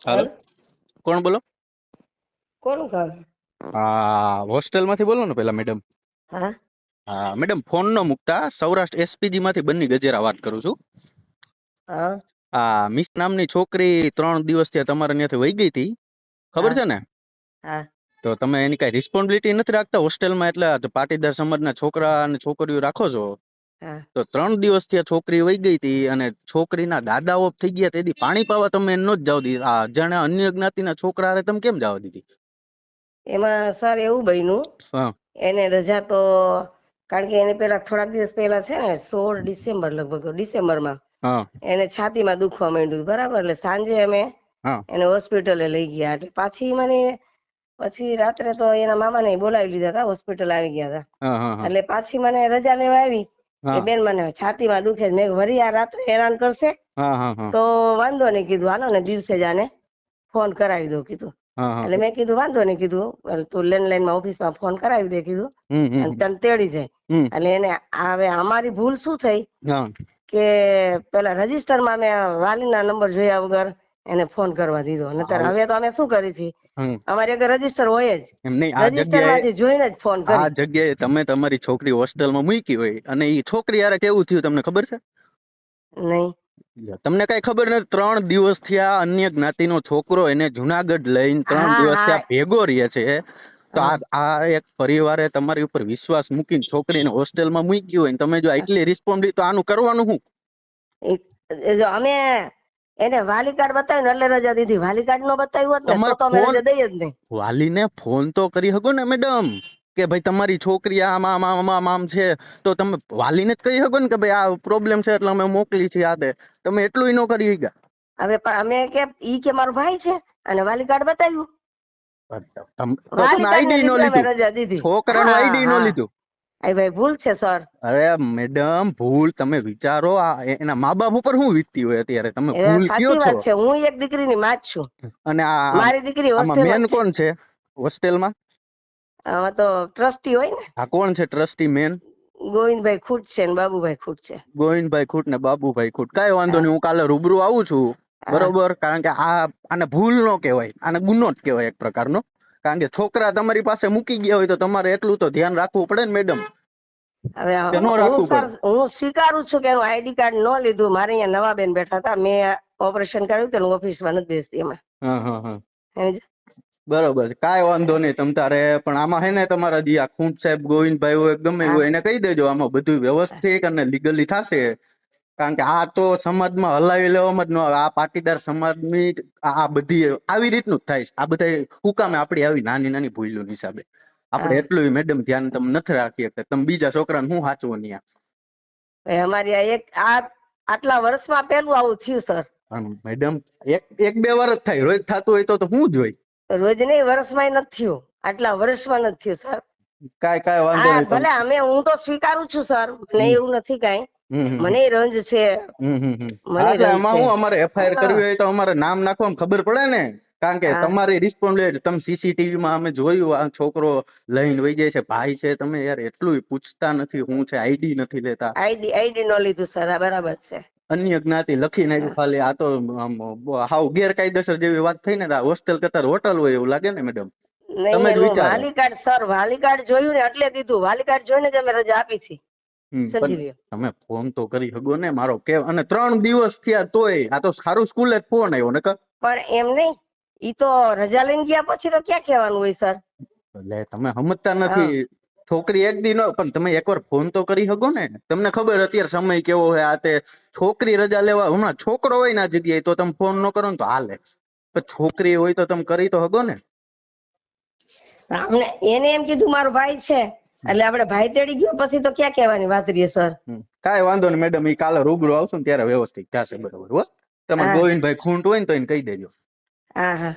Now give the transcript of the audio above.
હાલો. કોણ બોલો? કોણ કહે હા હોસ્ટેલમાંથી બોલો ને પેલા મેડમ હા. હા મેડમ ફોન નો મુકતા. સૌરાષ્ટ્ર એસપીજી માંથી બન્ની ગજેરા વાત કરું છું. હા. આ મિસ નામની છોકરી ત્રણ દિવસથી તમારા ત્યાંથી વહી ગઈ હતી. ખબર છે ને? હા. તો તમે એની કઈ રિસ્પોન્સિબિલિટી નથી રાખતા હોસ્ટેલમાં? એટલે પાટીદાર સમાજના છોકરા અને છોકરીઓ રાખો છો. તો ત્રણ દિવસથી છોકરી વહી ગઈ હતી અને છોકરીના દાદા ઓફ થઈ ગયા તેથી પાણી પાવા તમે એને જ જાવ દીધી. આ જાણે અન્ય જ્ઞાતિના છોકરા હારે તમે કેમ જવા દીધી? એમાં સર એવું બન્યું એને રજા તો કારણ કે એને પેલા થોડાક દિવસ પહેલા છે ને સોળ ડિસેમ્બર લગભગ ડિસેમ્બરમાં એને છાતીમાં દુખવા માંડ્યું બરાબર? એટલે સાંજે અમે એને હોસ્પિટલે લઈ ગયા. એટલે પાછી મને પછી રાત્રે તો એના મામાને બોલાવી લીધા હતા હોસ્પિટલ આવી ગયા હતા. એટલે પાછી મને રજા લેવા આવી. બેન મને છાતીમાં દુખે છે. મેં વરી આ રાત્રે હેરાન કરશે. તો વાંધો નહીં કીધું. હાલો ને દિવસે જ આને ફોન કરાવી દો કીધું. એટલે મેં કીધું વાંધો નહીં કીધું. તું લેન્ડલાઈનમાં ઓફિસમાં ફોન કરાવી દે કીધું. અને તને તેડી જાય. એટલે એને હવે અમારી ભૂલ શું થઈ? કે પેલા રજિસ્ટરમાં મેં વાલીના નંબર જોયા વગર એને ફોન કરવા દીધો. નતર. હવે તો અમે શું કરી છી અમારે આગળ રજિસ્ટર હોય જ. એમ નહીં આ જગ્યાએ જોઈને જ ફોન આ જગ્યાએ તમે તમારી છોકરી હોસ્ટેલમાં મૂકી હોય અને એ છોકરી યારે કેવું થયું તમને ખબર છે? નહીં. તમને કઈ ખબર નથી ત્રણ દિવસ થયા અન્ય જ્ઞાતિનો છોકરો એને જુનાગઢ લઈને ત્રણ દિવસ થયા ભેગો રહે છે તો આ આ એક પરિવારે તમારી ઉપર વિશ્વાસ મૂકીને છોકરીને હોસ્ટેલમાં મૂકી હોય તમે જો આટલી રિસ્પોન્ડ તો આનું કરવાનું શું? અમે એને વાલી કાર્ડ બતાવ્યું એટલે રજા દીધી. વાલી કાર્ડ નો બતાવ્યું હોત ને તો તો અમે રજા દઈએ જ નહીં. વાલીને ફોન તો કરી શકો ને મેડમ કે ભાઈ તમારી છોકરી આમ આમ આમ આમ આમ છે. તો તમે વાલીને જ કહી શકો ને કે ભાઈ આ પ્રોબ્લેમ છે એટલે અમે મોકલી છે આદે તમે એટલું ન કરી ગયા હવે પણ અમે કે ઈ કે મારો ભાઈ છે અને વાલી કાર્ડ બતાવ્યું. છોકરાનું આઈડી નો લીધું. આ ભાઈ ભૂલ છે સર અરે મેડમ ભૂલ. તમે વિચારો એના મા બાપ ઉપર શું વીતતી હોય અત્યારે? તમે ભૂલ કયો છો? છે હું એક દીકરીની માં જ છું. અને આ મારી દીકરી મેન કોણ છે? હોસ્ટેલમાં આમાં તો ટ્રસ્ટી હોય ને. આ કોણ છે ટ્રસ્ટી મેન ગોવિંદભાઈ ખૂટ છે ને બાબુભાઈ ખૂટ છે. ગોવિંદભાઈ ખૂટ ને બાબુભાઈ ખૂટ. કઈ વાંધો નહીં હું કાલે રૂબરૂ આવું છું. બરોબર? કારણ કે આ આને ભૂલ નો કહેવાય આને ગુનો જ કહેવાય એક પ્રકારનો. કારણ કે છોકરા તમારી પાસે મૂકી ગયા હોય તો તમારે એટલું તો ધ્યાન રાખવું પડે ને મેડમ હવે હું સ્વીકારું છું કે હું આઈડી કાર્ડ ન લીધું. મારે અહીંયા નવા બેન બેઠા હતા. મેં ઓપરેશન કર્યું હતું ઓફિસમાં નથી બેસતી એમાં? બરોબર છે. કાંઈ વાંધો નહીં તમ તારે. પણ આમાં હે ને તમારા જે આ ખૂંટ સાહેબ ગોવિંદભાઈ હોય ગમે હોય એને કહી દેજો આમાં બધું વ્યવસ્થિત અને લીગલી થશે. કારણ કે આ તો સમાજમાં હલાવી લેવામાં જ ન આવે. આ પાટીદાર સમાજની આ બધી આવી રીતનું જ થાય છે. આ બધા હુકામે આપણી આવી નાની નાની ભૂલો હિસાબે. આપણે એટલું મેડમ ધ્યાન તમે નથી રાખી શકતા. તમે બીજા છોકરાને શું સાચવો નહીં અમારી આ એક આ આટલા વર્ષમાં પહેલું આવું થયું સર મેડમ એક એક બે વર્ષ થાય. રોજ થતું હોય તો તો જ જોઈ રોજ નહીં વર્ષમાં નથી થયું. આટલા વર્ષમાં નથી થયું સર કાંઈ કાંઈ વાંધો નહીં. ભલે અમે હું તો સ્વીકારું છું સર મને એવું નથી કાંઈ. મને રંજ છે. એટલે એમાં હું અમારે એફઆઈઆર કરવી હોય તો અમારે નામ નાખવામાં ખબર પડે ને? કારણ કે. તમારી રિસ્પોન્સિબિલિટી તમે સીસીટીવી માં અમે જોયું આ છોકરો લઈને વહી જાય છે ભાઈ છે તમે યાર એટલું પૂછતા નથી હું છે આઈડી નથી લેતા. આઈડી આઈડી નો લીધું સર બરાબર છે. અન્ય જ્ઞાતિ લખી નાખ્યું ખાલી આ તો આમ હાવ ગેરકાયદેસર જેવી વાત થઈ ને હોસ્ટેલ કરતા હોટલ હોય એવું લાગે ને મેડમ તમે વિચારો. વાલી કાર્ડ સર વાલી કાર્ડ જોયું ને એટલે દીધું. વાલી કાર્ડ જોઈને જ અમે રજા આપી છે. તમે ફોન તો કરી શકો ને મારો કે અને ત્રણ દિવસ થયા તોય આ તો સારું સ્કૂલે ફોન આવ્યો નકર? પણ એમ નહીં ઈ તો રજા લઈને ગયા પછી તો ક્યાં કહેવાનું હોય સર? એટલે તમે સમજતા નથી છોકરી એક દી પણ તમે એકવાર ફોન તો કરી શકો ને. તમને ખબર અત્યારે સમય કેવો હોય આ તે છોકરી રજા લેવા હમણાં છોકરો હોય ના જગ્યાએ તો તમે ફોન ન કરો ને તો હાલે. પણ છોકરી હોય તો તમે કરી તો શકો ને. અમને એને એમ કીધું મારો ભાઈ છે. એટલે આપણે ભાઈ તેડી ગયો પછી તો ક્યાં કહેવાની વાત રહીએ સર. કાંઈ વાંધો નહીં મેડમ એ કાલે રૂબરૂ આવશું ને ત્યારે વ્યવસ્થિત થશે બરોબર હો? તમારે. ગોવિંદભાઈ ખૂંટ હોય ને તો એને કહી દેજો. હા હા.